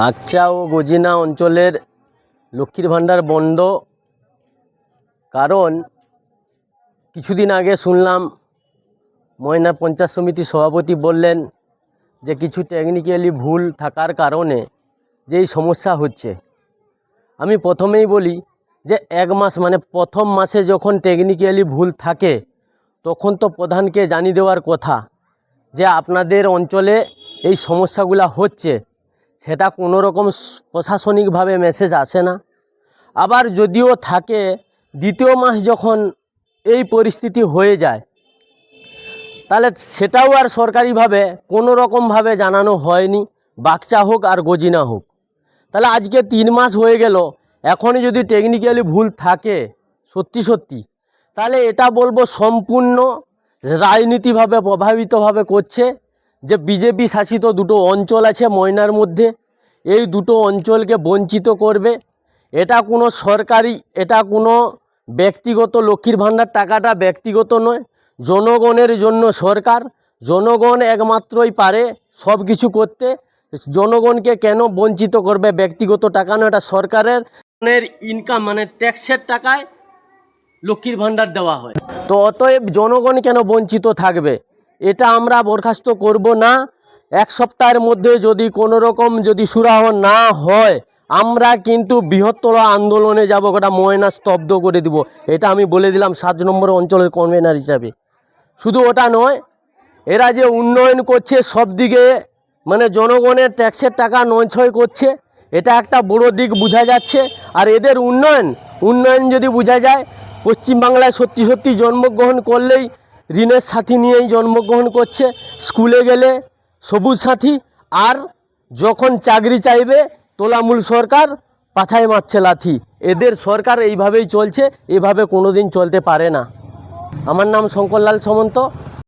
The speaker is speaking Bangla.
বাগচা ও গজিনা অঞ্চলের লক্ষ্মীর ভাণ্ডার বন্ধ। কারণ কিছুদিন আগে শুনলাম ময়না পঞ্চায়েত সমিতির সভাপতি বললেন যে কিছু টেকনিক্যালি ভুল থাকার কারণে যে এই সমস্যা হচ্ছে। আমি প্রথমেই বলি যে এক মাস মানে প্রথম মাসে যখন টেকনিক্যালি ভুল থাকে, তখন তো প্রধানকে জানিয়ে দেওয়ার কথা যে আপনাদের অঞ্চলে এই সমস্যাগুলো হচ্ছে। সেটা কোনো রকম প্রশাসনিকভাবে মেসেজ আসে না। আবার যদিও থাকে, দ্বিতীয় মাস যখন এই পরিস্থিতি হয়ে যায়, তাহলে সেটাও আর সরকারিভাবে কোনো রকমভাবে জানানো হয়নি বাচ্চা হোক আর গজিনা হোক। তাহলে আজকে তিন মাস হয়ে গেল, এখনই যদি টেকনিক্যালি ভুল থাকে, সত্যি সত্যি, তাহলে এটা বলব সম্পূর্ণ রাজনীতিভাবে প্রভাবিতভাবে করছে। যে বিজেপি শাসিত দুটো অঞ্চল আছে ময়নার মধ্যে, এই দুটো অঞ্চলকে বঞ্চিত করবে। এটা কোনো সরকারি, এটা কোনো ব্যক্তিগত লক্ষ্মীর ভাণ্ডার, টাকাটা ব্যক্তিগত নয়, জনগণের জন্য সরকার। জনগণ একমাত্রই পারে সব কিছু করতে। জনগণকে কেন বঞ্চিত করবে ব্যক্তিগত টাকা নয়, এটা সরকারের ইনকাম মানে ট্যাক্সের টাকায় লক্ষ্মীর ভাণ্ডার দেওয়া হয়। তো অতএব জনগণ কেন বঞ্চিত থাকবে? এটা আমরা বরখাস্ত করব না। এক সপ্তাহের মধ্যে যদি কোনো রকম যদি সুরাহ না হয়, আমরা কিন্তু বৃহত্তর আন্দোলনে যাব, গোটা ময়না স্তব্ধ করে দিব। এটা আমি বলে দিলাম সাত নম্বর অঞ্চলের কনভেনার হিসাবে। শুধু ওটা নয়, এরা যে উন্নয়ন করছে সব দিকে মানে জনগণের ট্যাক্সের টাকা নয়ছয় করছে, এটা একটা বড় দিক বোঝা যাচ্ছে। আর এদের উন্নয়ন উন্নয়ন যদি বোঝা যায়, পশ্চিমবাংলায় সত্যি সত্যি জন্মগ্রহণ করলেই ঋণের সাথী নিয়েই জন্মগ্রহণ করছে। স্কুলে গেলে সবুজ সাথী আর যখন চাকরি চাইবে, তোলামূল সরকার পাছায় মারছে লাথি। এদের সরকার এইভাবেই চলছে, এভাবে কোনোদিন চলতে পারে না। আমার নাম শঙ্করলাল সামন্ত